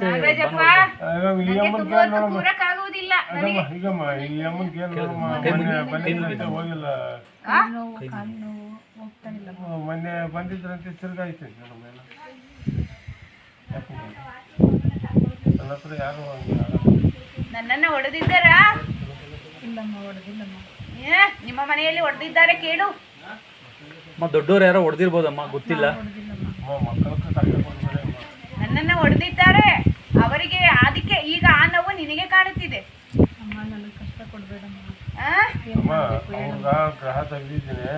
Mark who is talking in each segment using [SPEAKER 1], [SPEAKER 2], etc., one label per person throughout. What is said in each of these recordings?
[SPEAKER 1] ನಾಗರಾಜಪ್ಪ ಕೂರಕ್ಕಾಗುವುದಿಲ್ಲ ನನಗೆ
[SPEAKER 2] ಈಗಮ್ಮ ಈ ಅಮ್ಮನ ಮೊನ್ನೆ ಬಂದಿದ್ರಂತೆ ಹೋಗಿಲ್ಲ. ಮೊನ್ನೆ ಬಂದಿದ್ರಂತೆ ನಮ್ಮ ನನ್ನ ಹತ್ರ ಯಾರು.
[SPEAKER 1] ನನ್ನನ್ನ ಹೊಡೆದಿದ್ದಾರಾ? ಏ, ನಿಮ್ಮ ಮನೆಯಲ್ಲಿ ಹೊಡೆದಿದ್ದಾರೆ ಕೇಳು.
[SPEAKER 3] ಅಮ್ಮ ದೊಡ್ಡವ್ರು ಯಾರೋ ಹೊಡೆದಿರ್ಬೋದಮ್ಮ ಗೊತ್ತಿಲ್ಲ.
[SPEAKER 2] ಮಕ್ಕಳ
[SPEAKER 1] ನನ್ನನ್ನ ಹೊಡೆದಿದ್ದಾರೆ. ಅವರಿಗೆ ಅದಕ್ಕೆ ಈಗ ಆ ನೋವು ನಿನಗೆ ಕಾಣುತ್ತಿದೆ. ನನ್ನ
[SPEAKER 2] ಅಮ್ಮ ಅವ್ರಗ ಗ್ರಹ ತೆಗ್ದಿದ್ದೀನಿ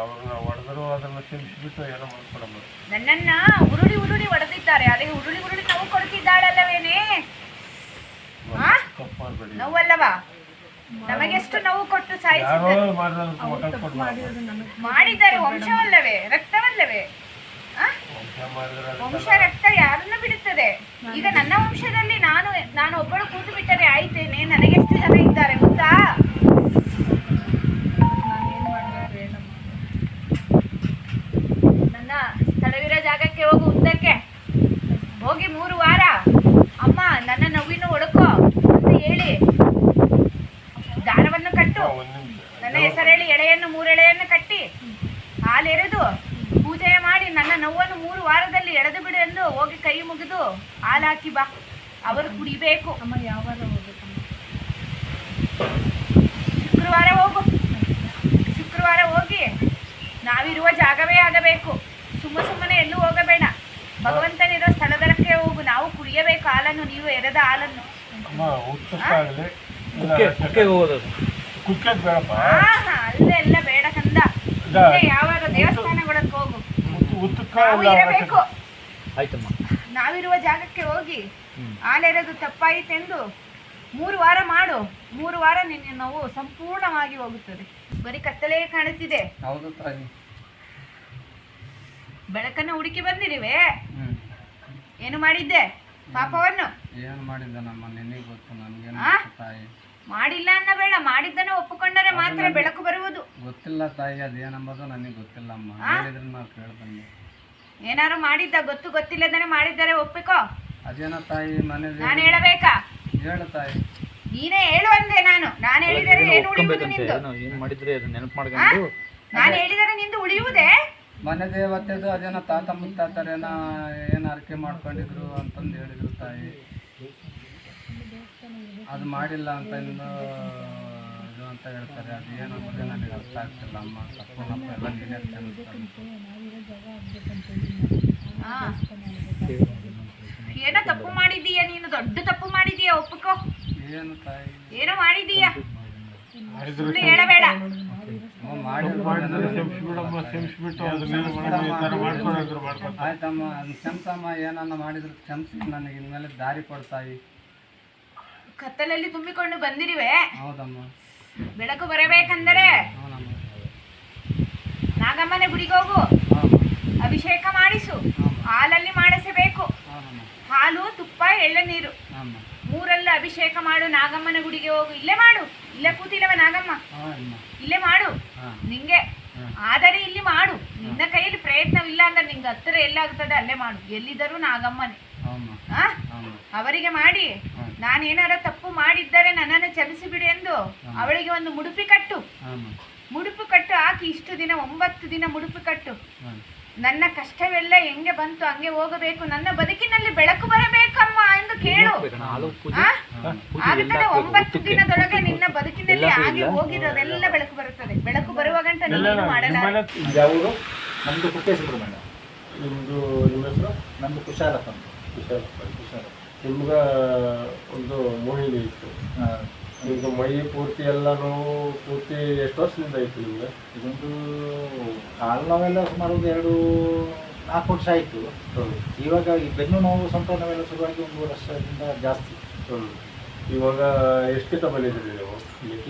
[SPEAKER 2] ಅವ್ರನ್ನ ಹೊಡೆದ್ರು ಅದನ್ನ ತಿನ್ನಿಸ್ಬಿಟ್ಟು ಏನೋ ಮಾಡ್ಕೊಡಮ್ಮ.
[SPEAKER 1] ನನ್ನನ್ನ ಉರುಳಿ ಉರುಳಿ ಹೊಡೆದಿದ್ದಾರೆ. ಅದೇ ಉರುಳಿ ಉರುಳಿ ನೋವು ಕೊಡ್ತಿದ್ದಾಳಲ್ಲವೇನೆ? ನೋವಲ್ಲವಾ? ನಮಗೆಷ್ಟು ನೋವು ಕೊಟ್ಟು ಸಾಯಿಸಿದ್ದಾರೆ ಮಾಡಿದ್ದಾರೆ ವಂಶವಲ್ಲವೇ ರಕ್ತವಲ್ಲವೇ? ಆ?
[SPEAKER 2] ವಂಶ ಮಾಡಿದ್ರೆ
[SPEAKER 1] ವಂಶ ರಕ್ತ ಯಾರನ್ನು ಬಿಡುತ್ತದೆ ಈಗ ನನ್ನ ವಂಶದಲ್ಲಿ ನಾನು ನಾನು ಒಬ್ಬಳು ಕೂತು ಬಿಟ್ಟರೆ ಆಯ್ತೇನೆ ನನಗೆಷ್ಟು ಜನ ಇದ್ದಾರೆ ಗೊತ್ತಾ? ನನ್ನ ಸ್ಥಳವಿರೋ ಜಾಗಕ್ಕೆ ಹೋಗು ಉದ್ದಕ್ಕೆ. ಹೋಗಿ ಮೂರು ವಾರ. ಅಮ್ಮ ನನ್ನ ನೋವಿನ ಒಡಕೋ ಅಂತ ಹೇಳಿ. ದಾರವನ್ನು ಕಟ್ಟು. ನನ್ನ ಹೆಸರೇಳಿ ಎಳೆಯನ್ನು ಮೂರೆಳೆಯನ್ನು ಕಟ್ಟಿ. ಹಾಲೆರೆದು. ಪೂಜೆ ಮಾಡಿ ನನ್ನ ನೋವನ್ನು ಮೂರು ವಾರದಲ್ಲಿ ಎಳೆದು ಬಿಡು ಎಂದು ಹೋಗಿ ಕೈ ಮುಗಿದು ಹಾಲಾಕಿ ಬಾ. ಅವರು ಕುಡಿಬೇಕು. ಅಮ್ಮ ಯಾವಾಗ ಹೋಗಬೇಕು ಶುಕ್ರವಾರ ಹೋಗು. ಶುಕ್ರವಾರ ಹೋಗಿ ನಾವಿರುವ ಜಾಗವೇ ಆಗಬೇಕು. ಸುಮ್ಮ ಸುಮ್ಮನೆ ಎಲ್ಲೂ ಹೋಗಬೇಡ. ಭಗವಂತನಿರೋ ಸ್ಥಳದಕ್ಕೆ ಹೋಗು. ನಾವು ಕುಡಿಯಬೇಕು ಹಾಲನ್ನು ನೀವು ಎರೆದ ಹಾಲನ್ನು.
[SPEAKER 2] ಅಮ್ಮ
[SPEAKER 3] ಆಯ್ತಮ್ಮ.
[SPEAKER 1] ನಾವಿರುವ ಜಾಗಕ್ಕೆ ಹೋಗಿ
[SPEAKER 3] ಆಲೆರೋದು
[SPEAKER 1] ಹಾಲೆರೆದು ತಪ್ಪಾಯಿತೆಂದು ಮೂರು ವಾರ ಮಾಡು. ಮೂರು ವಾರ ನಿನ್ನ ನೋವು ಸಂಪೂರ್ಣವಾಗಿ ಹೋಗುತ್ತದೆ. ಬರೀ ಕತ್ತಲೇ ಕಾಣುತ್ತಿದೆ.
[SPEAKER 4] ಹೌದು ತಾಯಿ.
[SPEAKER 1] ಬೆಳಕನ್ನು ಹುಡುಕಿ ಬಂದಿರಿವೆ. ಏನು ಮಾಡಿದ್ದೆ? ಪಾಪವನ್ನು?
[SPEAKER 4] ಏನು ಮಾಡಿದ್ದೆ ನಮ್ಮ ನಿನಗೆ ಗೊತ್ತು ನನಗೆ ತಾಯಿ.
[SPEAKER 1] ಮಾಡಿಲ್ಲ ಅನ್ನಬೇಡ ಮಾಡಿದ್ದನ್ನು ಒಪ್ಪಿಕೊಂಡರೆ ಮಾತ್ರ ಬೆಳಕು ಬರುವುದು.
[SPEAKER 4] ಗೊತ್ತಿಲ್ಲ ತಾಯಿ ಅದೇನಂಬುದು ನನಗೆ ಗೊತ್ತಿಲ್ಲ ಅಮ್ಮ? ಹೇಳಿದ್ರೆ ನಾವು ಕೇಳ್ಬಂದೆ
[SPEAKER 1] ಏನಾರು ಮಾಡಿದ್ದ ಗೊತ್ತು ಗೊತ್ತಿಲ್ಲದನೆ ಮಾಡಿದ್ದಾರೆ ಒಪ್ಪಿಕೋ.
[SPEAKER 4] ಅದೇನ ತಾಯಿ ಮನೆ
[SPEAKER 1] ನಾನು ಹೇಳಬೇಕಾ?
[SPEAKER 4] ಹೇಳು ತಾಯಿ.
[SPEAKER 1] ನೀನೇ ಹೇಳು ಅಂದೆ ನಾನು. ನಾನು ಹೇಳಿದರೆ
[SPEAKER 3] ಏನು
[SPEAKER 1] ಉಳಿಯುವುದು ನಿಂದು?
[SPEAKER 3] ಏನು ಏನ್ ಮಾಡಿದ್ರೆ ಅದು ನೆನಪು ಮಾಡ್ಕೊಂಡು?
[SPEAKER 1] ನಾನು ಹೇಳಿದರೆ ನಿಂದು ಉಳಿಯುವುದೇ?
[SPEAKER 4] ಮನೆ ದೇವತೆದು ಅದೇನ ತಾತ ಮುತ್ತಾತರೇನ ಏನು ಅರಕೆ ಮಾಡ್ಕೊಂಡಿದ್ರು ಅಂತಂದು ಹೇಳಿದ್ರು ತಾಯಿ. ಅದು ಮಾಡಿಲ್ಲ ಅಂತ ಇನ್ನು ಇದು ಅಂತ ಹೇಳ್ತಾರೆ. ಅದು ಏನು ಅನ್ನೋದೇ ನನಗೆ ಅರ್ಥ ಆಗ್ತಿಲ್ಲ ಅಮ್ಮ. ತಪ್ಪು ನಮ್ಮ ಎಲ್ಲ ನೀನೇ.
[SPEAKER 1] ಏನೋ ತಪ್ಪು ಮಾಡಿದೀಯ ನೀನು? ದೊಡ್ಡ ತಪ್ಪು ಮಾಡಿದೀಯ ಒಪ್ಪಕೋ.
[SPEAKER 4] ಏನು ತಾಯಿ?
[SPEAKER 1] ಏನೋ ಮಾಡಿದೀಯ ಸುಳ್ಳು ಹೇಳಬೇಡ.
[SPEAKER 4] ಆಯ್ತಮ್ಮ. ಅದು ಕ್ಷಮಿಸಮ್ಮ. ಏನನ್ನ ಮಾಡಿದ್ರು ಕ್ಷಮಿಸಿ ನನಗೆ. ಇನ್ಮೇಲೆ ದಾರಿ ಕೊಡ್ತಾಯಿ
[SPEAKER 1] ಕತ್ತಲಲ್ಲಿ ತುಂಬಿಕೊಂಡು ಬಂದಿರಿವೆ.
[SPEAKER 4] ಹೌದಮ್ಮ.
[SPEAKER 1] ಬೆಳಕು ಬರಬೇಕಂದರೆ ನಾಗಮ್ಮನ ಗುಡಿಗೆ ಹೋಗು. ಅಭಿಷೇಕ ಮಾಡಿಸು. ಹಾಲಲ್ಲಿ ಮಾಡಿಸಬೇಕು. ಹಾಲು ತುಪ್ಪ ಎಳ್ಳನೀರು ಮೂರಲ್ಲ ಅಭಿಷೇಕ ಮಾಡು. ನಾಗಮ್ಮನ ಗುಡಿಗೆ ಹೋಗು. ಇಲ್ಲೇ ಮಾಡು. ಇಲ್ಲೇ ಕೂತಿಲ್ಲವ ನಾಗಮ್ಮ. ಇಲ್ಲೇ ಮಾಡು. ನಿಂಗೆ. ಆದರೆ ಇಲ್ಲಿ ಮಾಡು. ನಿನ್ನ ಕೈಯಲ್ಲಿ ಪ್ರಯತ್ನವಿಲ್ಲ ಅಂದ್ರೆ ನಿಂಗೆ ಹತ್ತಿರ ಎಲ್ಲಾಗ್ತದೆ. ಅಲ್ಲೇ ಮಾಡು. ಎಲ್ಲಿದ್ದರೂ ನಾಗಮ್ಮನೇ. ಅವರಿಗೆ ಮಾಡಿ. ನಾನೇನಾರ ತಪ್ಪು ಮಾಡಿದ್ದರೆ ನನ್ನನ್ನು ಬಿಡು ಎಂದು ಅವಳಿಗೆ ಒಂದು ಮುಡುಪಿ ಕಟ್ಟು. ಮುಡುಪು ಕಟ್ಟು ಹಾಕಿ ಇಷ್ಟು ದಿನ ಒಂಬತ್ತು ದಿನ ಮುಡುಪು ಕಟ್ಟು. ನನ್ನ ಕಷ್ಟವೆಲ್ಲ ಹೆಂಗೆ ಬಂತು ಹಂಗೆ ಹೋಗಬೇಕು ನನ್ನ ಬದುಕಿನಲ್ಲಿ ಬೆಳಕು ಬರಬೇಕಮ್ಮ ಎಂದು ಕೇಳು. ಆಗುತ್ತದೆ ಒಂಬತ್ತು ದಿನದೊಳಗೆ ನಿನ್ನ ಬದುಕಿನಲ್ಲಿ
[SPEAKER 3] ಆಗಿ.
[SPEAKER 1] ಹೋಗಿರೋದೆಲ್ಲ ಬೆಳಕು ಬರುತ್ತದೆ. ಬೆಳಕು ಬರುವ ಗಂಟ ನೀನು ಮಾಡಲ್ಲ
[SPEAKER 3] ಯಾವುದು ನಮ್ದು ಕುಕ್ಕೆ ಸುಬ್ರಹ್ಮಣ್ಯ.
[SPEAKER 2] ನಿಮ್ಮದು ನಿಮ್ಮ ಹೆಸರು?
[SPEAKER 3] ನಮ್ದು ಕುಶಾಲಪ್ಪ ಅಂತ.
[SPEAKER 2] ಕುಶಾಲಪ್ಪ
[SPEAKER 3] ಕುಶಾಲ
[SPEAKER 2] ನಿಮ್ಗೆ ಒಂದು ಮೋಹಿನಿ ಇತ್ತು. ನಿಮ್ಗೆ ಮೈ ಪೂರ್ತಿ ಎಲ್ಲ ನೋವು ಪೂರ್ತಿ ಎಷ್ಟು ವರ್ಷದಿಂದ ಇತ್ತು ನಿಮ್ಗೆ?
[SPEAKER 5] ಇದೊಂದು ಕಾಲು ನಾವೆಲ್ಲ ಸುಮಾರು ಒಂದು ಎರಡು ನಾಲ್ಕು ವರ್ಷ ಆಯಿತು. ಇವಾಗ ಈ ಬೆನ್ನು ನೋವು ಸೊಂಟ ನೋವೆಲ್ಲ ಶುರುವಾಗಿ ಒಂದು ವರ್ಷದಿಂದ ಜಾಸ್ತಿ.
[SPEAKER 2] ಇವಾಗ ಎಷ್ಟಕ್ಕಿಂತ ಬಂದಿದ್ದೀರಿ ನೀವು?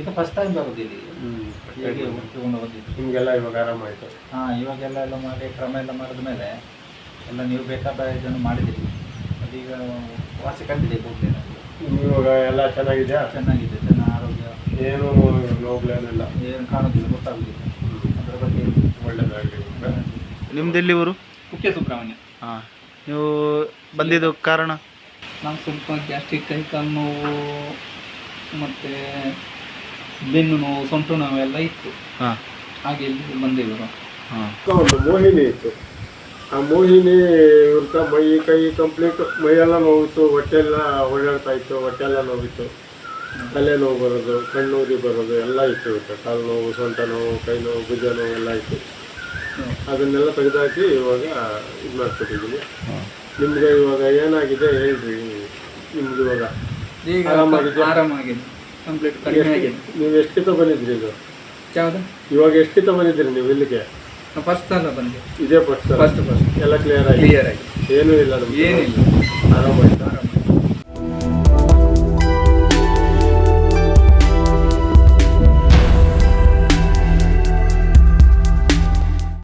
[SPEAKER 5] ಇದು ಫಸ್ಟ್ ಟೈಮ್ ಬರೋದು ಇಲ್ಲಿ
[SPEAKER 2] ಹ್ಮ್.
[SPEAKER 5] ಹೀಗೆ ಹುಡ್ಕಿಕೊಂಡು ಬಂದಿದ್ದು
[SPEAKER 2] ನಿಮ್ಗೆಲ್ಲ ಇವಾಗ ಆರಾಮಾಯಿತು
[SPEAKER 5] ಹಾಂ ಇವಾಗೆಲ್ಲ ಎಲ್ಲ ಮಾಡಿ ಕ್ರಮ ಎಲ್ಲ ಮಾಡಿದ ಮೇಲೆ ಎಲ್ಲ ನೀವು ಬೇಕಾದ ಇದನ್ನು ಮಾಡಿದ್ದೀರಿ. ಅದೀಗ ವಾಸಿ ಕಂಡಿದೆ ಕೂಡಲೇ
[SPEAKER 2] ಇವಾಗ ಎಲ್ಲ ಚೆನ್ನಾಗಿದೆಯಾ?
[SPEAKER 5] ಚೆನ್ನಾಗಿದೆ ಜನ ಆರೋಗ್ಯ.
[SPEAKER 2] ಏನು ನೋವುಗಳೇನಿಲ್ಲ.
[SPEAKER 5] ಏನು ಕಾಣೋದಿಲ್ಲ ಗೊತ್ತಾಗೋದಿಲ್ಲ. ಅದರ ಬಗ್ಗೆ
[SPEAKER 2] ಒಳ್ಳೇದಾಗಲಿ
[SPEAKER 6] ನಿಮ್ದೆಲ್ಲಿ ಊರು?
[SPEAKER 7] ಕುಕ್ಕೆ ಸುಬ್ರಹ್ಮಣ್ಯ.
[SPEAKER 6] ಹಾಂ. ನೀವು ಬಂದಿದ್ದು ಕಾರಣ?
[SPEAKER 7] ನಾವು ಸ್ವಲ್ಪ ಗ್ಯಾಸ್ಟ್ರಿಕ್ ಕೈ ಕಾಲು ನೋವು ಮತ್ತು ಬೆನ್ನು ನೋವು ಸೊಂಟು ನೋವು ಎಲ್ಲ ಇತ್ತು.
[SPEAKER 6] ಹಾಂ.
[SPEAKER 7] ಹಾಗೆ ಇಲ್ಲಿ ಬಂದೆವು
[SPEAKER 6] ಹಾಂ.
[SPEAKER 2] ಮೋಹಿನಿ ಇತ್ತು. ಆ ಮೋಹಿನಿ ಇವ್ರ ಮೈ ಕೈ ಕಂಪ್ಲೀಟ್ ಮೈಯೆಲ್ಲ ನೋವಿತ್ತು ಹೊಟ್ಟೆ ಎಲ್ಲ ಓಡಾಡ್ತಾ ಇತ್ತು ಹೊಟ್ಟೆ ಎಲ್ಲ ನೋವಿತ್ತು. ತಲೆ ನೋವು ಬರೋದು ಕಣ್ಣು ಬರೋದು ಎಲ್ಲ ಇತ್ತು ಇವತ್ತು. ಕಾಲು ನೋವು ಸೊಂಟ ನೋವು ಕೈ ನೋವು ಭುಜ ನೋವು ಎಲ್ಲ ಇತ್ತು. ಅದನ್ನೆಲ್ಲ ತೆಗೆದಾಕಿ ಇವಾಗ ಇದು ಮಾಡ್ಕೊಟ್ಟಿದ್ದೀನಿ. ನಿಮಗೆ ಇವಾಗ ಏನಾಗಿದೆ ಹೇಳ್ರಿ ನಿಮ್ಗೆ ಇವಾಗ?
[SPEAKER 7] ಆರಾಮಾಗಿದೆ. ಕಂಪ್ಲೀಟ್
[SPEAKER 2] ನೀವು ಎಷ್ಟಿತ ಬಂದಿದ್ರಿ ಇದು?
[SPEAKER 7] ಇವಾಗ
[SPEAKER 2] ಇವಾಗ ಎಷ್ಟಿತ ಬಂದಿದ್ರಿ ನೀವು ಇಲ್ಲಿಗೆ?
[SPEAKER 7] ಫಸ್ಟ್ ಸ್ಥಾನ ಬಂದೆ
[SPEAKER 2] ಇದೇ ಫಸ್ಟ್
[SPEAKER 7] ಫಸ್ಟ್ ಫಸ್ಟ್
[SPEAKER 2] ಎಲ್ಲ ಕ್ಲಿಯರ್ ಆಗಿ
[SPEAKER 7] ಕ್ಲಿಯರ್ ಆಗಿ
[SPEAKER 2] ಏನೂ ಇಲ್ಲ ನಮ್ಗೆ?
[SPEAKER 7] ಏನಿಲ್ಲ.
[SPEAKER 2] ಆರಾಮಾಗಿ